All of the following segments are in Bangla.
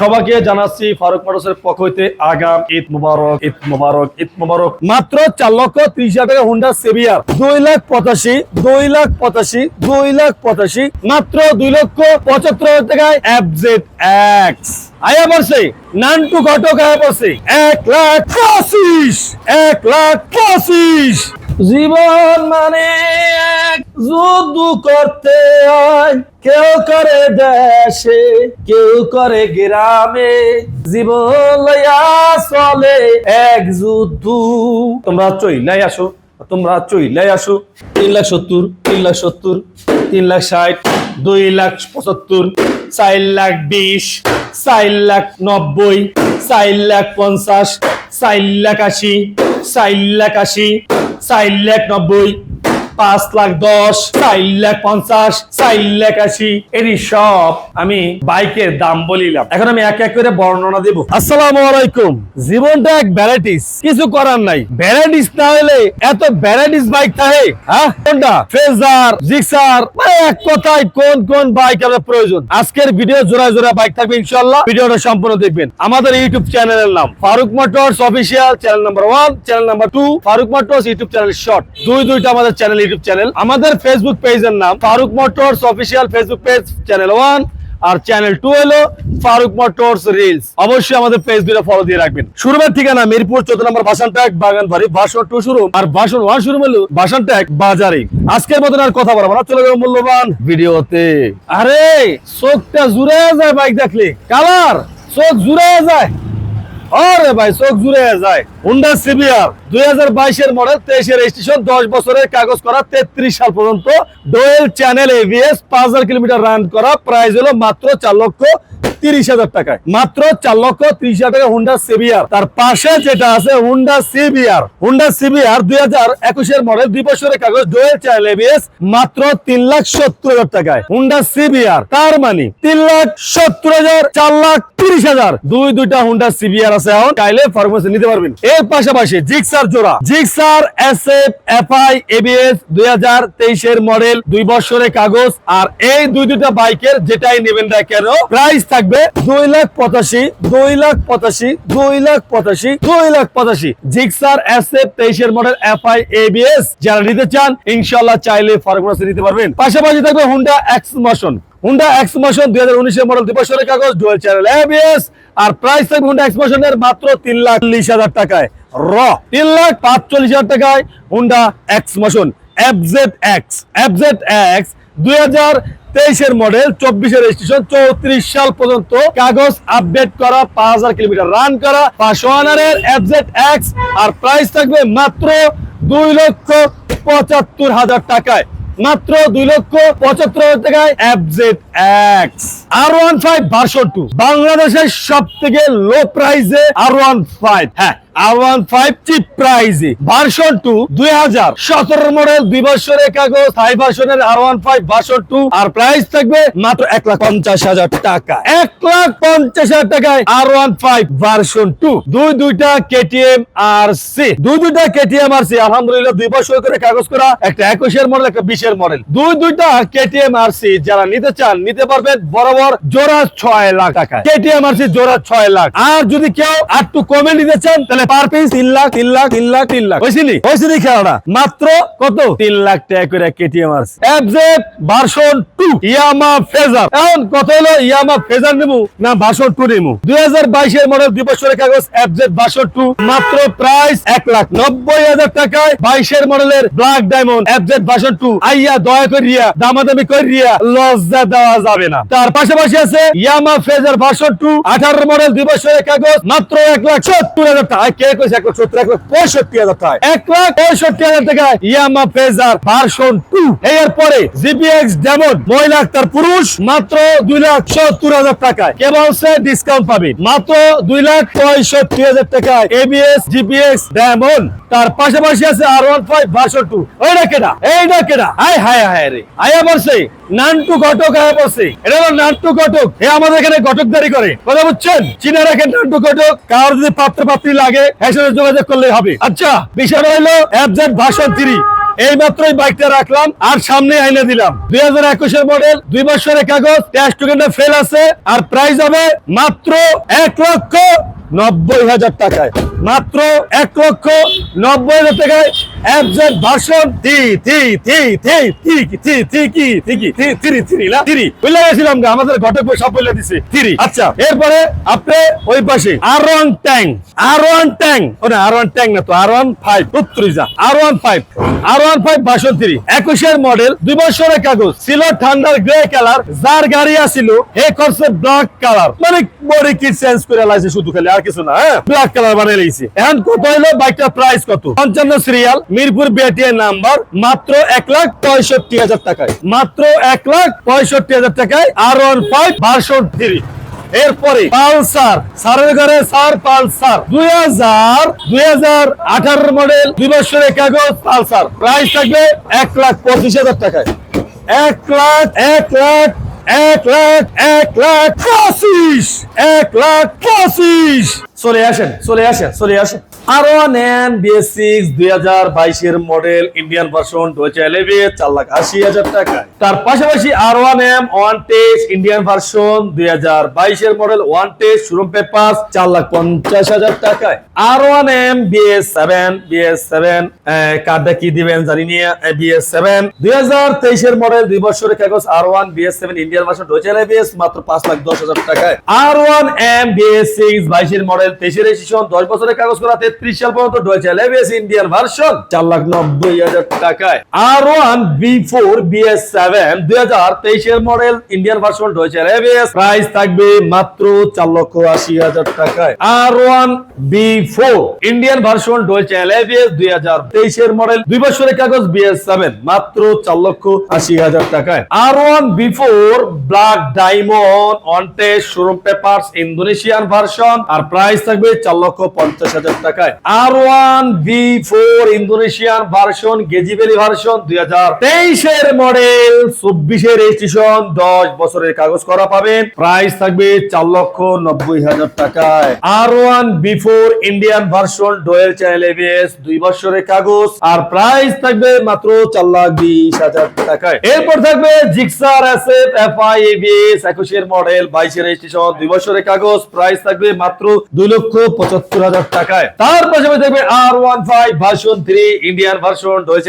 সবাইকে জানাচ্ছি ফারুক মোটরসের পক্ষ হইতে আগাম ঈদ মুবারক ঈদ মুবারক ঈদ মুবারক। মাত্র চার লক্ষ ত্রিশ হাজার টাকা হুন্ডা সেভিয়ার দুই লাখ পঁচাশি, দুই লাখ পঁচাশি, দুই লাখ পঁচাশি, মাত্র দুই লক্ষ পঁচাত্তর হাজার টাকায় এফ জেড এক্স আয়া পড়ছে, নানটু ঘটক আয়া পড়ছে, এক লাখ পঁচিশ, এক লাখ পঁচিশ। জীবন মানে এক যুদ্ধ করতে হয়। কেউ করে দেশে, কেউ করে গ্রামে। জীবন লইয়া চলে এক যুদ্ধ। তোমরা চইলাই আসো, তোমরা চইলাই আসো। তিন লাখ সত্তর, তিন লাখ সত্তর, তিন লাখ ষাট, দুই লাখ পঁচাত্তর, চার লাখ বিশ, চার লাখ নব্বই, চার লাখ পঞ্চাশ, চার লাখ আশি, চার লাখ আশি। চার লাখ নব্বই পাঁচ লাখ দশ, চার লাখ পঞ্চাশ, চার লাখ আশি, এরই সব আমি বাইকের দাম বলিলাম। এখন আমি এক এক করে বর্ণনা দেব। আসসালামু আলাইকুম। জীবনটা এক ভ্যারাইটিস। কিছু করার নাই। ভ্যারাইটিস না হলে এত ভ্যারাইটিস বাইক থাকে হ্যাঁ? কোনটা? ফেজার জিক্সার মানে এক কথায় কোন কোন বাইক আপনার প্রয়োজন। আজকের ভিডিও জোড়া জোড়া বাইক থাকবে ইনশাল্লাহ ভিডিওটা সম্পূর্ণ দেখবেন। আমাদের ইউটিউব চ্যানেলের নাম Faruk Motors official, channel number one, channel number two, Faruk Motors YouTube channel short. দুই দুইটা আমাদের চ্যানেল ইউটিউব চ্যানেল। আমাদের ফেসবুক পেজের নাম Faruk Motors official Facebook page channel one আর চ্যানেল টু হলো ফারুক মোটরস রিলস অবশ্যই আমাদের পেজ দুটো ফলো দিয়ে রাখবেন। শুরুমের ঠিকানা মিরপুর চোদ্দ নম্বর বাসান ট্যাগ বাগান বাড়ি, ভাষণ টু শুরু আর ভাষণ ওয়ান শুরু হলো বাসান ট্যাগ বাজারে। আজকের মতন আর কথা বলব না, চলে যাব মূল্যবান ভিডিওতে। আরে, চোখটা জুড়ে যায় বাইক দেখলে। কালার, চোখ জুড়ে যায়। আরে ভাই, চোখ জুড়ে যায়। হুন্ডা সিবিআর দুই হাজার বাইশের মডেল তেইশের রেজিস্ট্রেশন দশ বছরের কাগজ করা, তেত্রিশ সাল পর্যন্ত ডোয়েল চ্যানেল এভিএস পাঁচ হাজার কিলোমিটার রান করা প্রাইস হলো মাত্র চার লক্ষ তিরিশ হাজার টাকায়। মাত্র চার লক্ষ ত্রিশ হাজার টাকা হুন্ডা সিবিআর তার পাশে যেটা আছে হুন্ডা সিবিআর হুন্ডা সিবিআর দুই হাজার একুশের মডেল দুই বছরের কাগজ ডোয়েল মাত্র তিন লাখ সত্তর হাজার টাকায়। হুন্ডা সিবিআর তার মানে তিন লাখ সত্তর হাজার চার লাখ তিরিশ হাজার। দুই দুইটা হুন্ডা সিবিআর আছে এখন, চাইলে ফার্মেসি নিতে পারবেন। এর পাশাপাশি জিক্সার জোড়া। Gixxer S F F I ABS দুই হাজার তেইশের মডেল দুই বছরের কাগজ। আর এই দুই দুইটা বাইকের যেটাই নেবেন না কেন প্রাইস থাকবে দুই লাখ পঁচাশি, দুই লাখ পঁচাশি, দুই লাখ পঁচাশি, দুই লাখ পঁচাশি। জিক্সার এস এফ তেইশের মডেল এফ আই এবিএস যারা নিতে চান ইনশাল্লাহ চাইলে ফার্মেসি নিতে পারবেন। পাশাপাশি থাকবে Honda X motion Honda X motion দুই হাজার উনিশের মডেল দুই বছরের কাগজ ডুয়েল চ্যানেল এবিএস আর প্রাইস থাকবে হুন্ডা এক্স মোশনের মাত্র তিন লাখ চল্লিশ হাজার টাকায়। র, তিন লাখ পাঁচচল্লিশ হাজার টাকায় Honda X motion FZ X FZ X দুই হাজার তেইশের মডেল চব্বিশের রেজিস্ট্রেশন চৌত্রিশ সাল পর্যন্ত কাগজ আপডেট করা, পাঁচ হাজার কিলোমিটার রান করা, পাঁচশো আনারের এফজেড এক্স আর প্রাইস থাকবে মাত্র দুই লক্ষ পঁচাত্তর হাজার টাকায়। মাত্র দুই লক্ষ পঁচাত্তর হাজার টাকায় এফজেড এক্স আর বাংলাদেশের সব থেকে লো আর ওয়ান ফাইভ হ্যাঁ আর ওয়ান ফাইভ চিপ প্রাইজে ভার্সন টু দুই হাজার সতেরো মডেল দুই বছরের কাগজ ভার্সনের R one five version two আর প্রাইস থাকবে মাত্র এক লাখ পঞ্চাশ হাজার টাকা। এক লাখ পঞ্চাশ হাজার টাকায় R one five version two দুই দুইটা কেটিএম আর সি দুই দুইটা কেটিএম আর সি আলহামদুলিল্লাহ, দুই বছর করে কাগজ করা একটা একুশের মডেল একটা বিশের মডেল দুই দুইটা কেটিএম আর সি যারা নিতে চান, নিতে পারবেন বরাবর জোড়া ছয় লাখ টাকা কেটিএম আর জোড়া ছয় লাখ। আর যদি কেউ আর একটু কমে নিতে চান, তাহলে পার পিস তিন লাখ তিন লাখ তিন লাখ তিন লাখ। হয়েছিলি হয়েছিলি খেলাটা মাত্র কত? তিন লাখ টাকা করে KTM FZ version two Yamaha Fazer এখন কত হলো? ইয়ামা ফেজার নেব না ভার্সন টু নেব? দুই হাজার বাইশের মডেল দুই বছরের কাগজ এফজেড ভার্সন টু মাত্র প্রাইস এক লাখ নব্বই হাজার টাকায় বাইশের মডেলের black diamond FZ version two আইয়া দয়া করিয়া, দামাদামি করিয়া লজ্জা দেওয়া যাবে না। তার পাশাপাশি আছে ইয়ামা ফেজার ভার্সন টু আঠারো মডেল দুই কাগজ, মাত্র এক লাখ সত্তর হাজার টাকা। এক লাখ পঁয়ষট্টি হাজার টাকা ইয়ামা ফেজার টু এর পরে পুরুষ, মাত্র দুই লাখ সত্তর হাজার টাকায়। কেবল সে ডিসকাউন্ট পাবে। মাত্র দুই লাখ পঁয়ষট্টি হাজার টাকায় এবিএস ডেমন তার পাশাপাশি আছে R one five version two রে। আয়া নান্টু ঘটক আয়া এটা নান্টু ঘটক। এ আমাদের এখানে ঘটকদারি করে। কথা বুঝছেন? রাখেন ঘটক। কার যদি পাত্র লাগে যোগাযোগ করলে হবে। আচ্ছা বিষয়টা হলো থ্রি। এই মাত্রই বাইকটা রাখলাম আর সামনে আইনে দিলাম। দুই হাজার একুশের মডেল, দুই বছরের কাগজ টেস্ট ফেল আছে, আর প্রাইস হবে মাত্র এক লক্ষ নব্বই হাজার টাকায়। মাত্র এক লক্ষ নব্বই হাজার টাকায় অ্যাবজেক্ট ভার্সন আমাদের ঘটে বই সব বলে দিছে থ্রি আচ্ছা এরপরে আপনি ওই পাশে আর ওয়ান ট্যাং আর ওয়ান ট্যাং ও আর ওয়ান ট্যাং না তো R one five উত্তরিজা R one five R one five version three একুশের মডেল দুই বছরের কাগজ ছিল ঠান্ডার গ্রে কালার যার গাড়ি আসিল হে করছে ব্ল্যাক কালার মানে বডি কি চেঞ্জ করে লাইছে শুধু খালি আর কিছু না হ্যাঁ ব্ল্যাক কালার বানিয়ে লাইছে এখন কত হলো বাইকটার প্রাইস কত? পঞ্চান্ন সিরিয়াল মিরপুর বিআটিএ নাম্বার মাত্র এক লাখ পঁয়ষট্টি হাজার টাকায়। মাত্র এক লাখ পঁয়ষট্টি হাজার টাকায় R one five version three এরপরে পালসার সারের ঘরে সার পালসার। দুই হাজার দুই হাজার আঠারো মডেল দুই বছরের কাগজ পালসার। প্রাইস থাকবে এক লাখ পঁচিশ হাজার টাকায়। এক লাখ এক লাখ এক লাখ এক লাখ পঁচিশ, এক লাখ পঁচিশ। চলে আসেন চলে আসেন চলে আসেন। আরও বিএস সিক্স দুই হাজার বাইশের মডেল ইন্ডিয়ান ভার্সন এলেভে চার লাখ আশি হাজার তার পাশাপাশি ওয়ান ওয়ান ইন্ডিয়ান ভার্সন দুই হাজার বাইশের মডেল ওয়ান পেপার চার লাখ পঞ্চাশ হাজার টাকায়। One BS seven BS seven কার্ডটা কি দিবেন জানি নিয়ে বিএস সেভেন দুই হাজার তেইশের মডেল দুই বছরের কাগজ, R one BS seven Indian version এলেভেস মাত্র পাঁচ লাখ দশ হাজার টাকায়। R one M BS six বাইশের মডেল তেইশের রেজিস্ট্রেশন দশ বছরের কাগজ করা তেত্রিশ সাল পর্যন্ত ডয়েছে এলেভিএস ইন্ডিয়ান ভার্সন চার লাখ নব্বই হাজার টাকায়। R one B four BS seven দুই হাজার তেইশের মডেল ইন্ডিয়ান ভার্সন ডয়েছে এলেভিএস প্রাইস থাকবে মাত্র চার লক্ষ আশি হাজার টাকায়। R one B four Indian version ডয়েছে এলেভিএস দুই হাজার তেইশের মডেল, দুই বছরের কাগজ বিএস সেভেন মাত্র চার লক্ষ আশি হাজার টাকায়। R one B four black diamond on test showroom papers Indonesian version R price থাকবে চার লক্ষ পঞ্চাশ হাজার টাকায়। R one B four Indonesian version গেজিবেলি version দুই হাজার তেইশের মডেল চব্বিশের রেজিস্ট্রেশন দশ বছরের কাগজ করা পাবেন। প্রাইস থাকবে চার লক্ষ নব্বই হাজার টাকায়। R one B four Indian version dual channel ABS দুই বছরের কাগজ। আর প্রাইস থাকবে মাত্র চার লাখ বিশ হাজার টাকায়। এরপর থাকবে জিক্সার এসএফ এফআই এবিএস একুশের মডেল বাইশের রেজিস্ট্রেশন দুই বছরের কাগজ। প্রাইস থাকবে মাত্র দুই লক্ষ পঁচাত্তর হাজার টাকায়। তার পাশাপাশি থাকবে R one five version three Indian version দুই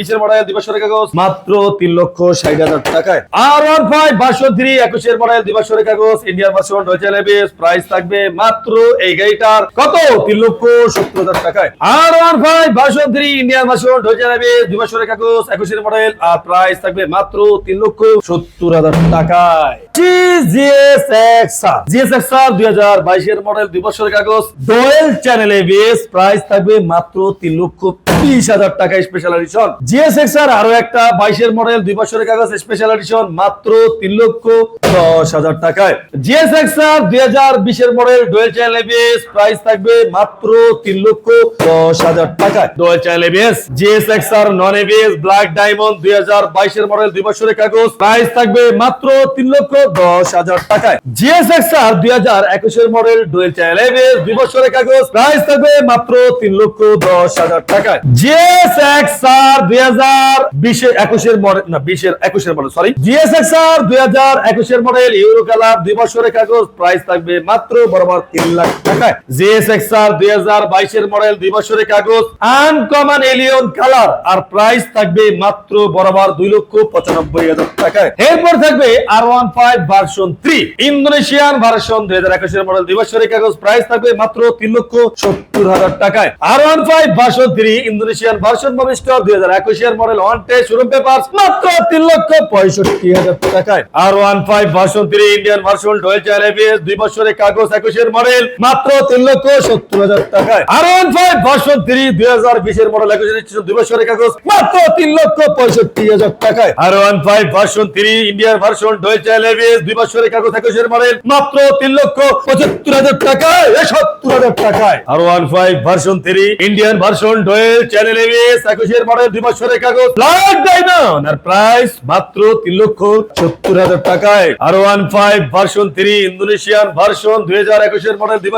বিশের মডেল দুই কাগজ, মাত্র তিন লক্ষ ষাট হাজার টাকায়। R one five version three একুশের মডেল দুই কাগজ ইন্ডিয়ান ভার্সন ডয়েছে এলেভিএস প্রাইস থাকবে মাত্র এই গাড়িটার কত? তিন লক্ষ সত্তর হাজার টাকায়। R one five version three Indian version ডয়েছে এলেভিএস দুই কাগজ, একুশের মডেল আর প্রাইস থাকবে মাত্র তিন লক্ষ সত্তর হাজার টাকায়। জিএসএক্সআর দুই হাজার বাইশের মডেল দুই বছরের কাগজ। ডোয়েল প্রাইস থাকবে মাত্র তিন লক্ষ বিশ হাজার টাকা স্পেশাল এডিশন জিএসএক্সআর আরও একটা বাইশের মডেল দুই কাগজ স্পেশাল এডিশন মাত্র তিন লক্ষ দশ হাজার টাকায়। জিএসএক্সআর দুই হাজার বিশের মডেল ডোয়েল প্রাইস থাকবে মাত্র তিন লক্ষ দশ হাজার টাকায়। Dual GSXR non ABS black diamond দুই হাজার বাইশের মডেল দুই বছরের কাগজ প্রাইস থাকবে মাত্র তিন লক্ষ দশ হাজার টাকায়। জিএসএক্সআর দুই হাজার একুশের মডেল ডোয়েল দুই বছরের কাগজ। থাকবে মাত্র তিন লক্ষ দশ হাজার দুই হাজার বিশের একুশের মডেল না একুশের model sorry model euro colour দুই বছরের কাগজ। থাকবে মাত্র বরাবর তিন লাখ দুই হাজার বাইশের মডেল দুই বছরের কাগজ। আনকমন এলিয়ন কালার আর প্রাইস থাকবে মাত্র বরাবর দুই লক্ষ পঁচানব্বই হাজার টাকায়। এরপর থাকবে আর one five version three Indonesian version দুই হাজার একুশের মডেল দুই বছরের কাগজ। প্রাইস থাকবে মাত্র তিন লক্ষ সত্তর হাজার টাকায়। আর one five version three Indonesian version ভবিষ্যৎ, দুই হাজার একুশের model one test showroom paper মাত্র তিন লক্ষ পঁয়ষট্টি হাজার টাকায়। আর one five version three Indian version dual ABS দুই বছরের কাগজ একুশের মডেল মাত্র তিন লক্ষ সত্তর হাজার টাকায়। আর ওয়ান ফাইভ ভার্সন থ্রি দুই হাজার বিশের মডেল একুশের দুই বছরের কাগজ, মাত্র তিন লক্ষ পঁয়ষট্টি হাজার টাকায়। আর one five version three Indian version dual ABS দুই বছরের কাগজ একুশের মডেল মাত্র তিন লক্ষ পঁচাত্তর হাজার তিন লক্ষ সত্তর হাজার টাকায়। আর ওয়ান দুই হাজার একুশের মডেল দুই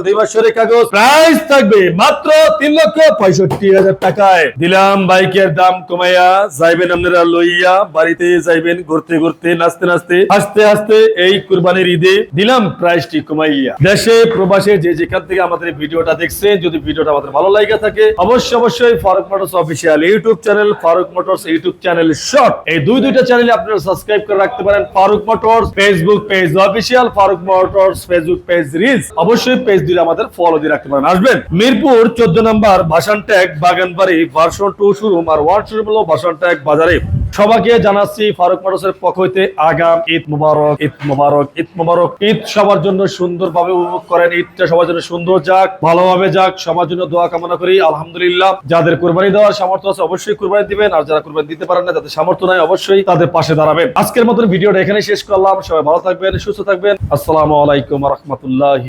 দুই হাজার কাগজ। থাকবে মাত্র তিন লক্ষ পঁয়ষট্টি হাজার টাকায়। দিলাম বাইকের দাম কমাইয়া যাইবেন আপনারা লইয়া বাড়িতে যাইবেন, ঘুরতে ঘুরতে, নাচতে নাচতে, হাসতে হাসতে এই কুরবানির ঈদে দিলাম প্রাইসটি কমাইয়া। দেশে, প্রবাসে যে যেখান থেকে আমাদের ভিডিওটা দেখছে যদি ভিডিওটা আমাদের ভালো লাগে থাকে, অবশ্যই অবশ্যই Faruk motors official YouTube channel, Faruk motors YouTube channel short. এই দুই দুইটা চ্যানেলে আপনারা সাবস্ক্রাইব করে রাখতে পারেন Faruk motors Facebook page official, Faruk motors Facebook page reels. অবশ্যই পেজ দিয়ে আমাদের ফলো দিয়ে রাখতে পারেন। আসবেন মিরপুর চোদ্দ নম্বর Bhashantek Baganbari version two showroom আর ওয়ান শোরুম হলো ভাসান ট্যাগ বাজারে। সবাইকে জানাচ্ছি ফারুক মোটরসের পক্ষ হইতে আগাম ঈদ মুবারক ঈদ মুবারক ঈদ মুবারক। ঈদ সবার জন্য সুন্দরভাবে উপভোগ করেন, ঈদটা সবার জন্য সুন্দর যাক, ভালোভাবে যাক, সবার জন্য দোয়া কামনা করি, আলহামদুলিল্লাহ। যাদের কুরবানি দেওয়ার সামর্থ্য আছে অবশ্যই কুরবানি দিবেন, আর যারা কুরবানি দিতে পারেন না, যাদের সামর্থ্য নাই অবশ্যই তাদের পাশে দাঁড়াবেন। আজকের মতন ভিডিওটা এখানে শেষ করলাম, সবাই ভালো থাকবেন, সুস্থ থাকবেন। আসসালামু আলাইকুম রহমতুল্লাহ